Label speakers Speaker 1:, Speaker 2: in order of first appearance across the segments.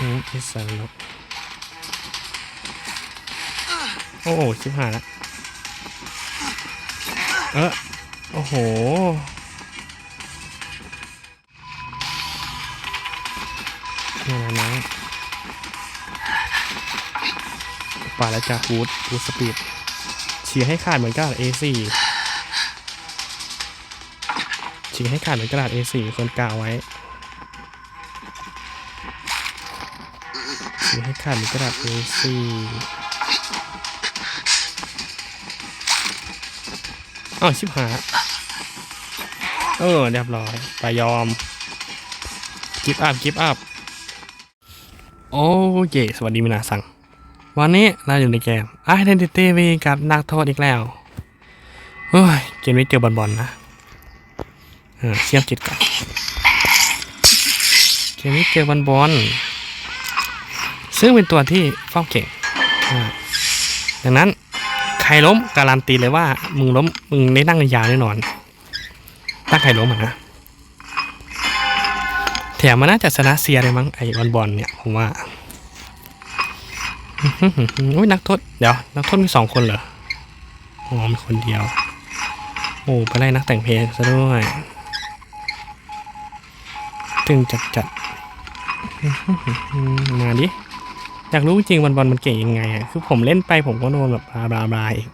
Speaker 1: อืมไอ้สันนกโอ้โหชิบหายละเออโอ้โห นี่นะนะป่าและจากฟูดฟูดสปีดเฉียให้ขาดเหมือนกระดาษ A4 เฉียให้ขาดเหมือนกระดาษ A4 คนกาวไว้ เฉีให้ขาดมือกระดาษ A4 อ้าวชิบหายเออเรียบร้อยไปยอมกิฟต์อัพกิฟต์อัพโอเคสวัสดีมินาสัง วันนี้เราอยู่ในเกม Identity V กับนักโทษอีกแล้วเฮ้ยเกมนี้เจอบอลบอลนะเออเชื่อมจิตก่อนเกมนี้เจอบอลบอล ซึ่งเป็นตัวที่เฝ้าเก่งดังนั้นใครล้มการันตีเลยว่ามึงล้มมึงได้นั่งยาวแน่นอนถ้าใครล้มอะนะแถมมันน่าจะชนะเซียเลยมั้งไอ้บอลบอลเนี่ยผมว่าอุ้ยนักโทษเดี๋ยวนักโทษมีสองคนเหรออ๋อมีคนเดียวโอ้ไปไล่นักแต่งเพลงซะด้วยตึงจัดจัดมาดิ อยากรู้จริงบอลบอลมันเก่งยังไงอะคือผมเล่นไปผมก็โดนแบบบลาบลาบลาอีก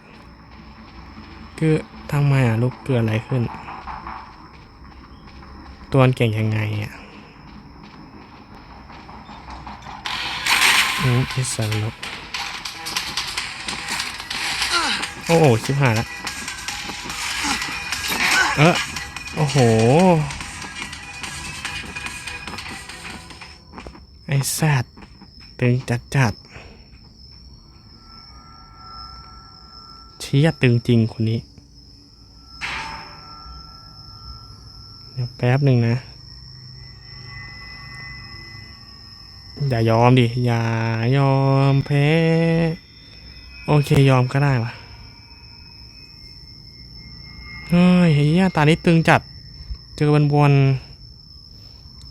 Speaker 1: คือทำไมอะลูกเกิดอะไรขึ้น ตัวมันเก่งยังไงอะอืมอ้สันนกโอ้โหชิบหายละเออโอ้โห ไอ้สัตว์ ตึงจัดจัดเชียตึงจริงคนนี้ เดี๋ยวแป๊บหนึ่งนะ อย่ายอมดิ อย่ายอมแพ้ โอเคยอมก็ได้วะเฮ้ยเฮียตานี้ตึงจัด เจอวันวน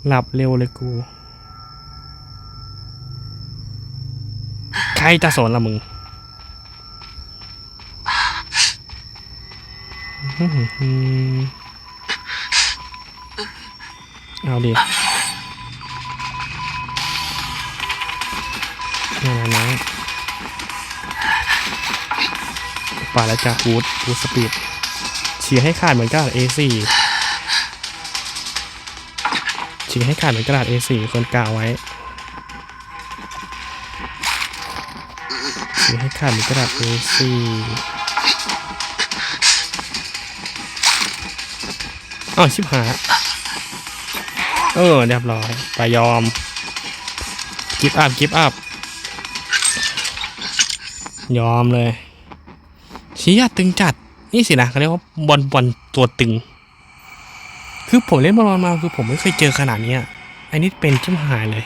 Speaker 1: หลับเร็วเลยกู ใค รจะสนละมึงเอาดินี่นะนะป่าและจากฟูดฟูดสปีดเฉียให้ขาดเหมือนกระดาษ A4 เฉียให้ขาดเหมือนกระดาษ A4 คนกาวไว้ เฉีให้ขาดมือนกระดาษ A4 อ้าวชิบหายเออเรียบร้อยไปยอมกิฟต์อัพกิฟต์อัพยอมเลยเชี้ยตึงจัด นี่สินะเขาเรียกว่าบอลบอลตัวตึง คือผมเล่นบอลมาคือผมไม่เคยเจอขนาดนี้อันนี้เป็นชิมหายเลย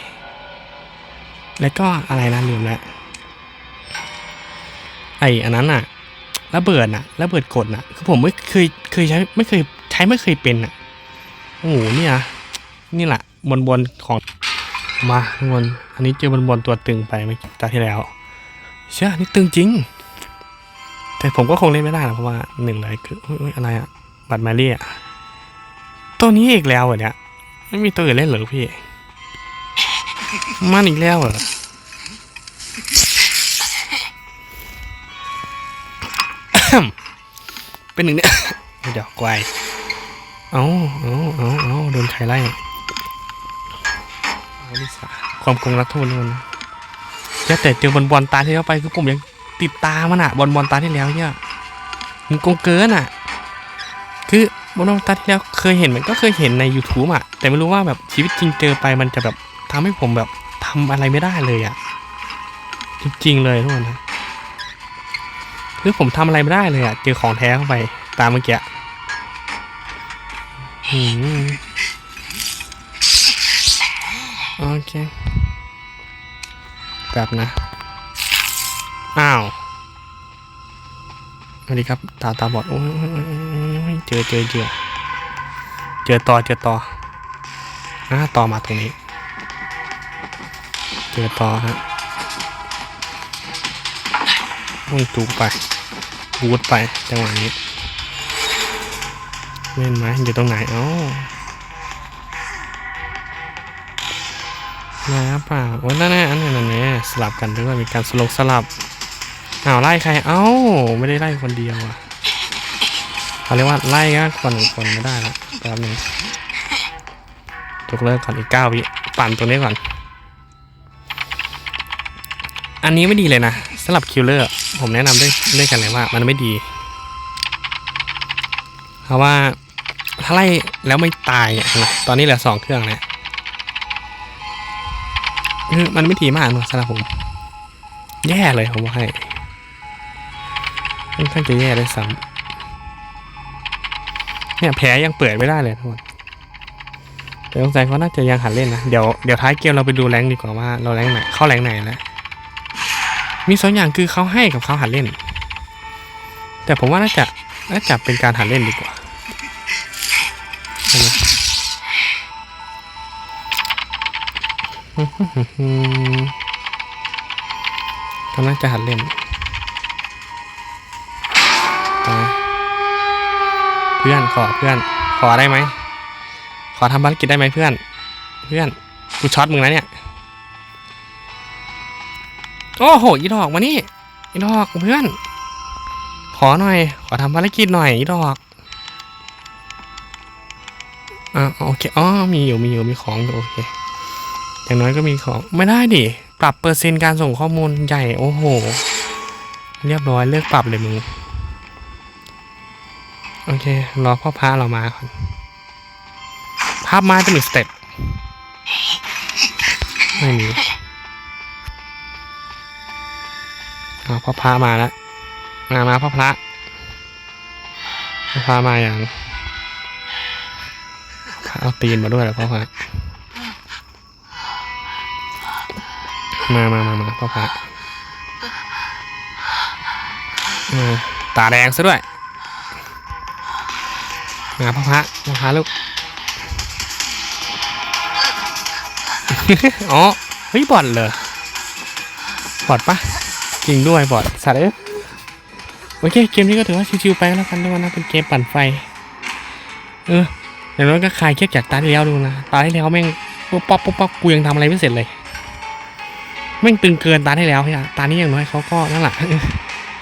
Speaker 1: แล้วก็อะไรนะลืมแล้ว ไออันนั้นอะระเบิดอะระเบิดกดอะคือผมไม่เคยเคยใช้ไม่เคยใช้ไม่เคยเป็นอะโอ้โหเนี่ยนี่แหละบอลบอลของมาทุกคนอันนี้เจอบอลบอลตัวตึงไปเมื่อตาที่แล้ว เชื่อนี่ตึงจริง แต่ผมก็คงเล่นไม่ได้นะเพราะว่าหนึ่งเลยคืออะไรอะบัตรแมรี่อะตัวนี้อีกแล้วเหรอเนี่ยไม่มีตัวอื่นเล่นเหรอพี่มันอีกแล้วเหรอ เป็นหนึ่งเนี่ยเดี๋ยวไกวเอาเอาเอาเอาโดนใครไล่อลิสาความกงรักโทษนู่นนะแต่แต่เจอบอลบอลตาที่แล้วไปคือผมยังติดตามันอะบอลบอลตาที่แล้วเนี่ยมันโกงเกินอะคือบอลบอลตาที่แล้วเคยเห็นมันก็เคยเห็นใน YouTube อะแต่ไม่รู้ว่าแบบชีวิตจริงเจอไปมันจะแบบทำให้ผมแบบทำอะไรไม่ได้เลยอะจริงๆเลยทุกคนนะ คือผมทำอะไรไม่ได้เลยอะเจอของแท้เข้าไปตามเมื่อกี้โอเคแบบนะ อ้าวสวัสดีครับ ตาตาบอดโอ้ยโอ้ยโอ้ยโอ้ยเจอเจอเจอเจอต่อเจอต่ออ่าต่อมาตรงนี้ เจอต่อฮะ ต้องจูไปบูดไปจังหวะนี้เล่นไหมอยู่ตรงไหนเอ้ามาเปล่าโอ้ยนั่นแน่อันนี้นั่นแน่สลับกันด้วยมีการสลบสลับอ้าวไล่ใครเอ้าไม่ได้ไล่คนเดียวอะเขาเรียกว่าไล่ก็คนคนไม่ได้ละแป๊บนึงยกเลิกก่อนอีกเก้าวิปั่นตัวนี้ก่อน อันนี้ไม่ดีเลยนะสำหรับคิลเลอร์ผมแนะนำด้วยด้วยกันเลยว่า มันไม่ดี เพราะว่าถ้าไล่แล้วไม่ตายอะนะตอนนี้เหลือสองเครื่องแล้วคือมันไม่ดีมากนะสำหรับผม แย่เลยผมว่าให้ค่อนข้างจะแย่ด้วยซ้ำเนี่ยแผลยังเปิดไม่ได้เลยทุกคนแต่สงสัยเขาน่าจะยังหัดเล่นนะ เดี๋ยวเดี๋ยวท้ายเกมเราไปดูแรงดีกว่าว่าเราแรงไหนเข้าแรงไหนแล้ว มีสองอย่างคือเขาให้กับเขาหัดเล่น แต่ผมว่าน่าจะน่าจะเป็นการหัดเล่นดีกว่าใช่ไหมเขาน่าจะหัดเล่นเพื่อนขอเพื่อน ขอได้ไหม ขอทำภารกิจได้ไหมเพื่อน เพื่อน กูช็อตมึงนะเนี่ย โอ้โหอีดอกมานี่อีดอกเพื่อน ขอหน่อย ขอทำภารกิจหน่อยอีดอกอ่าโอเคอ๋อมีอยู่มีอยู่มีของอยู่โอเคอย่างน้อยก็มีของไม่ได้ดิปรับเปอร์เซ็นต์การส่งข้อมูลใหญ่โอ้โห เรียบร้อยเลิกปรับเลยมึงโอเครอพ่อพระเรามาก่อนภาพมาจะมีสเต็ปไม่มี อาพ่อพระมาแล้วมามาพ่อพระพ่อพระมาอย่างเอาตีนมาด้วยเหรอพ่อพระมามามามาพ่อพระตาแดงซะด้วย มาพ่อพระพ่อพระลูกอ๋อเฮ้ยบอดเลยบอดปะ ริงด้วยบอดสัตว์เอ้ยโอเคเกมนี้ก็ถือว่าชิวๆไปแล้วกันทุกคนนะเป็นเกมปั่นไฟ เอออย่างน้อยก็คลายเครียดจากตาที่แล้วดูนะตาที่แล้วแม่งปุ๊บปั๊บปุ๊บปั๊บกูยังทำอะไรไม่เสร็จเลยแม่งตึงเกินตาที่แล้วพี่อะตานี้อย่างน้อยเขาก็นั่นแหละ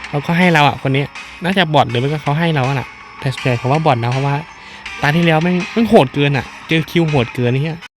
Speaker 1: เขาก็ให้เราอะคนนี้น่าจะบอดหรือไม่ก็เขาให้เราอะน่ะแต่แต่ผมว่าบอดนะเพราะว่า ตาที่แล้วแม่งแม่งโหดเกินอะ เจอคิวโหดเกินนี่ฮะ